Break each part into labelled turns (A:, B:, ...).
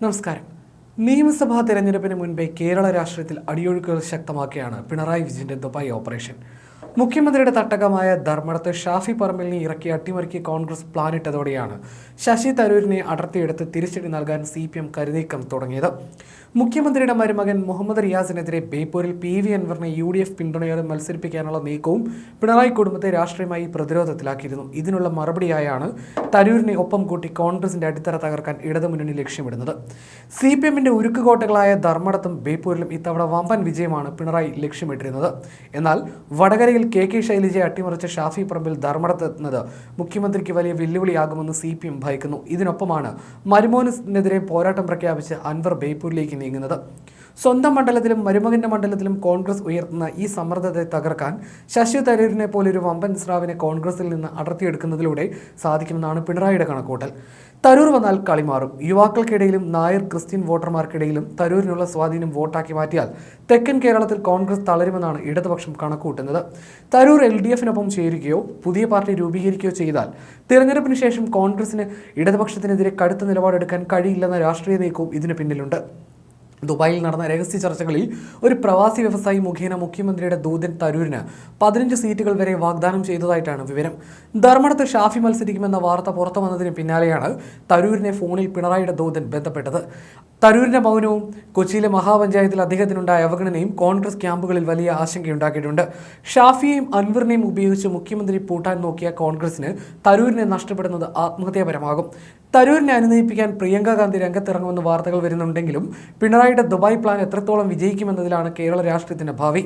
A: നമസ്കാരം. നിയമസഭാ തെരഞ്ഞെടുപ്പിന് മുൻപേ കേരള രാഷ്ട്രീയത്തിൽ അടിയൊഴുക്കുകൾ ശക്തമാക്കിയാണ് പിണറായി വിജയന്റെ ദുബായ് ഓപ്പറേഷൻ. മുഖ്യമന്ത്രിയുടെ തട്ടകമായ ധർമ്മടത്ത് ഷാഫി പറമ്പലിനെ ഇറക്കി അട്ടിമറിക്കി കോൺഗ്രസ് പ്ലാനിട്ടതോടെയാണ് ശശി തരൂരിനെ അടർത്തിയെടുത്ത് തിരിച്ചടി നൽകാൻ സി പി എം കരുനീക്കം തുടങ്ങിയത്. മുഖ്യമന്ത്രിയുടെ മരുമകൻ മുഹമ്മദ് റിയാസിനെതിരെ ബേപ്പൂരിൽ പി വി അൻവറിനെ യു ഡി എഫ് പിന്തുണയോടെ മത്സരിപ്പിക്കാനുള്ള നീക്കവും പിണറായി കുടുംബത്തെ രാഷ്ട്രീയമായി പ്രതിരോധത്തിലാക്കിയിരുന്നു. ഇതിനുള്ള മറുപടിയായാണ് തരൂരിനെ ഒപ്പം കൂട്ടി കോൺഗ്രസിന്റെ അടിത്തറ തകർക്കാൻ ഇടതുമുന്നണി ലക്ഷ്യമിടുന്നത്. സി പി എമ്മിന്റെ ഉരുക്കുകോട്ടകളായ ധർമ്മടത്തും ബേപ്പൂരിലും ഇത്തവണ വമ്പൻ വിജയമാണ് പിണറായി ലക്ഷ്യമിട്ടിരുന്നത്. എന്നാൽ വടകരയിൽ കെ കെ ശൈലജയെ അട്ടിമറിച്ച ഷാഫി പറമ്പിൽ ധർമ്മടത്തെത്തുന്നത് മുഖ്യമന്ത്രിക്ക് വലിയ വെല്ലുവിളിയാകുമെന്ന് സി പി എം ഭയക്കുന്നു. ഇതിനൊപ്പമാണ് മരുമോനെതിരെ പോരാട്ടം പ്രഖ്യാപിച്ച് അൻവർ ബേപ്പൂരിലേക്ക് നീങ്ങുന്നത്. സ്വന്തം മണ്ഡലത്തിലും മരുമകന്റെ മണ്ഡലത്തിലും കോൺഗ്രസ് ഉയർത്തുന്ന ഈ സമ്മർദ്ദത്തെ തകർക്കാൻ ശശി തരൂരിനെ പോലൊരു വമ്പൻ സ്രാവിനെ കോൺഗ്രസിൽ നിന്ന് അടർത്തിയെടുക്കുന്നതിലൂടെ സാധിക്കുമെന്നാണ് പിണറായിയുടെ കണക്കൂട്ടൽ തരൂർ വന്നാൽ കളി മാറും. യുവാക്കൾക്കിടയിലും നായർ ക്രിസ്ത്യൻ വോട്ടർമാർക്കിടയിലും തരൂരിനുള്ള സ്വാധീനം വോട്ടാക്കി മാറ്റിയാൽ തെക്കൻ കേരളത്തിൽ കോൺഗ്രസ് തളരുമെന്നാണ് ഇടതുപക്ഷം കണക്കുകൂട്ടുന്നത്. തരൂർ എൽ ഡി എഫിനൊപ്പം ചേരുകയോ പുതിയ പാർട്ടി രൂപീകരിക്കുകയോ ചെയ്താൽ തിരഞ്ഞെടുപ്പിന് ശേഷം കോൺഗ്രസിന് ഇടതുപക്ഷത്തിനെതിരെ കടുത്ത നിലപാടെടുക്കാൻ കഴിയില്ലെന്ന രാഷ്ട്രീയ നീക്കവും ഇതിന് പിന്നിലുണ്ട്. ദുബായിൽ നടന്ന രഹസ്യ ചർച്ചകളിൽ ഒരു പ്രവാസി വ്യവസായി മുഖേന മുഖ്യമന്ത്രിയുടെ ദൂതൻ തരൂരിന് പതിനഞ്ച് സീറ്റുകൾ വരെ വാഗ്ദാനം ചെയ്തതായിട്ടാണ് വിവരം. ധർമ്മടത്ത് ഷാഫി മത്സരിക്കുമെന്ന വാർത്ത പുറത്തു വന്നതിന് പിന്നാലെയാണ് തരൂരിനെ ഫോണിൽ പിണറായിയുടെ ദൂതൻ ബന്ധപ്പെട്ടത്. തരൂരിന്റെ മൗനവും കൊച്ചിയിലെ മഹാപഞ്ചായത്തിൽ അദ്ദേഹത്തിനുണ്ടായ അവഗണനയും കോൺഗ്രസ് ക്യാമ്പുകളിൽ വലിയ ആശങ്കയുണ്ടാക്കിയിട്ടുണ്ട്. ഷാഫിയെയും അൻവറിനെയും ഉപയോഗിച്ച് മുഖ്യമന്ത്രി പൂട്ടാൻ നോക്കിയ കോൺഗ്രസിന് തരൂരിനെ നഷ്ടപ്പെടുന്നത് ആത്മഹത്യാപരമാകും. തരൂരിനെ അനുനയിപ്പിക്കാൻ പ്രിയങ്ക ഗാന്ധി രംഗത്തിറങ്ങുമെന്ന് വാർത്തകൾ വരുന്നുണ്ടെങ്കിലും പിണറായിയുടെ ദുബായ് പ്ലാൻ എത്രത്തോളം വിജയിക്കുമെന്നതിലാണ് കേരള രാഷ്ട്രീയത്തിന്റെ ഭാവി.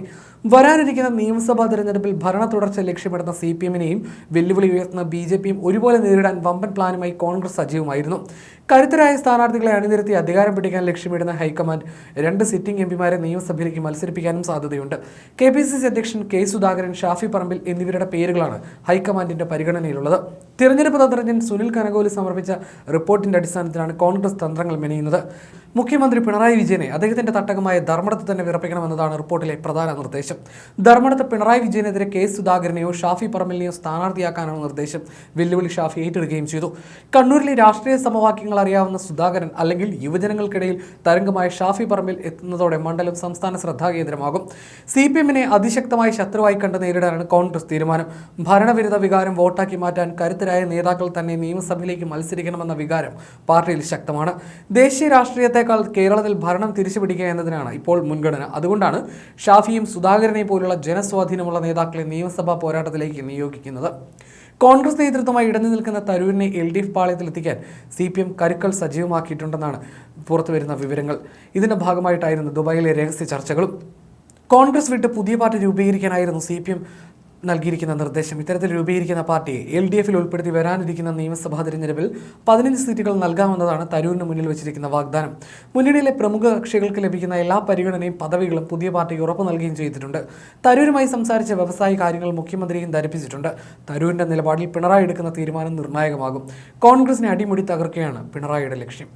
A: വരാനിരിക്കുന്ന നിയമസഭാ തെരഞ്ഞെടുപ്പിൽ ഭരണ തുടർച്ച ലക്ഷ്യമിടുന്ന സി പി എമ്മിനെയും വെല്ലുവിളി ഉയർത്തുന്ന ബി ജെ പിയും ഒരുപോലെ നേരിടാൻ വമ്പൻ പ്ലാനുമായി കോൺഗ്രസ് സജീവമായിരുന്നു. കരുത്തരായ സ്ഥാനാർത്ഥികളെ അണിനിരത്തി അധികാരം പിടിക്കാൻ ലക്ഷ്യമിടുന്ന ഹൈക്കമാൻഡ് രണ്ട് സിറ്റിംഗ് എംപിമാരെ നിയമസഭയിലേക്ക് മത്സരിപ്പിക്കാനും സാധ്യതയുണ്ട്. കെ പി സി സി അധ്യക്ഷൻ കെ സുധാകരൻ ഷാഫി പറമ്പിൽ എന്നിവരുടെ പേരുകളാണ് ഹൈക്കമാൻഡിന്റെ പരിഗണനയിലുള്ളത്. തിരഞ്ഞെടുപ്പ് തന്ത്രജ്ഞൻ സുനിൽ കനകോലി സമർപ്പിച്ച റിപ്പോർട്ടിന്റെ അടിസ്ഥാനത്തിലാണ് കോൺഗ്രസ് തന്ത്രങ്ങൾ മെനയുന്നത്. മുഖ്യമന്ത്രി പിണറായി വിജയനെ അദ്ദേഹത്തിന്റെ തട്ടകമായ ധർമ്മടത്ത് തന്നെ വിറപ്പിക്കണമെന്നതാണ് റിപ്പോർട്ടിലെ പ്രധാന നിർദ്ദേശം. ധർമ്മടത്ത് പിണറായി വിജയനെതിരെ കെ സുധാകരനെയോ ഷാഫി പറമ്പലിനെയോ സ്ഥാനാർത്ഥിയാക്കാനാണ് നിർദ്ദേശം. വെല്ലുവിളി ഷാഫി ഏറ്റെടുക്കുകയും ചെയ്തു. കണ്ണൂരിലെ രാഷ്ട്രീയ സമവാക്യങ്ങൾ അറിയാവുന്ന സുധാകരൻ അല്ലെങ്കിൽ യുവജനങ്ങൾക്കിടയിൽ തരംഗമായ ഷാഫി പറമ്പിൽ എത്തുന്നതോടെ മണ്ഡലം സംസ്ഥാന ശ്രദ്ധാകേന്ദ്രമാകും സി പി എമ്മിനെ അതിശക്തമായ ശത്രുവായി കണ്ട് നേരിടാനാണ് കോൺഗ്രസ് തീരുമാനം. ഭരണവിരുദ്ധ വികാരം വോട്ടാക്കി മാറ്റാൻ കരുത്തരായ നേതാക്കൾ തന്നെ നിയമസഭയിലേക്ക് മത്സരിക്കണമെന്ന വികാരം പാർട്ടിയിൽ ശക്തമാണ്. ദേശീയ രാഷ്ട്രീയത്തെക്കാൾ കേരളത്തിൽ ഭരണം തിരിച്ചുപിടിക്കുക എന്നതിനാണ് ഇപ്പോൾ മുൻഗണന. അതുകൊണ്ടാണ് ഷാഫിയും സുധാകരനെയും പോലുള്ള ജനസ്വാധീനമുള്ള നേതാക്കളെ നിയമസഭാ പോരാട്ടത്തിലേക്ക് നിയോഗിക്കുന്നത്. കോൺഗ്രസ് നേതൃത്വമായി ഇടഞ്ഞു നിൽക്കുന്ന തരൂരിനെ എൽ ഡി എഫ് പാളയത്തിലെത്തിക്കാൻ സി പി എം കരുക്കൾ സജീവമാക്കിയിട്ടുണ്ടെന്നാണ് പുറത്തുവരുന്ന വിവരങ്ങൾ. ഇതിന്റെ ഭാഗമായിട്ടായിരുന്നു ദുബായിലെ രഹസ്യ ചർച്ചകളും. കോൺഗ്രസ് വിട്ട് പുതിയ പാർട്ടി രൂപീകരിക്കാനായിരുന്നു സി പി എം നൽകിയിരിക്കുന്ന നിർദ്ദേശം. ഇത്തരത്തിൽ രൂപീകരിക്കുന്ന പാർട്ടിയെ എൽ ഡി എഫിൽ ഉൾപ്പെടുത്തി വരാനിരിക്കുന്ന നിയമസഭാ തിരഞ്ഞെടുപ്പിൽ പതിനഞ്ച് സീറ്റുകൾ നൽകാമെന്നതാണ് തരൂരിന് മുന്നിൽ വെച്ചിരിക്കുന്ന വാഗ്ദാനം. മുന്നണിയിലെ പ്രമുഖ കക്ഷികൾക്ക് ലഭിക്കുന്ന എല്ലാ പരിഗണനയും പദവികളും പുതിയ പാർട്ടിക്ക് ഉറപ്പു നൽകുകയും ചെയ്തിട്ടുണ്ട്. തരൂരുമായി സംസാരിച്ച വ്യവസായ കാര്യങ്ങൾ മുഖ്യമന്ത്രിയും ധരിപ്പിച്ചിട്ടുണ്ട്. തരൂരിന്റെ നിലപാടിൽ പിണറായി എടുക്കുന്ന തീരുമാനം നിർണായകമാകും. കോൺഗ്രസിനെ അടിമുടി തകർക്കുകയാണ് പിണറായിയുടെ ലക്ഷ്യം.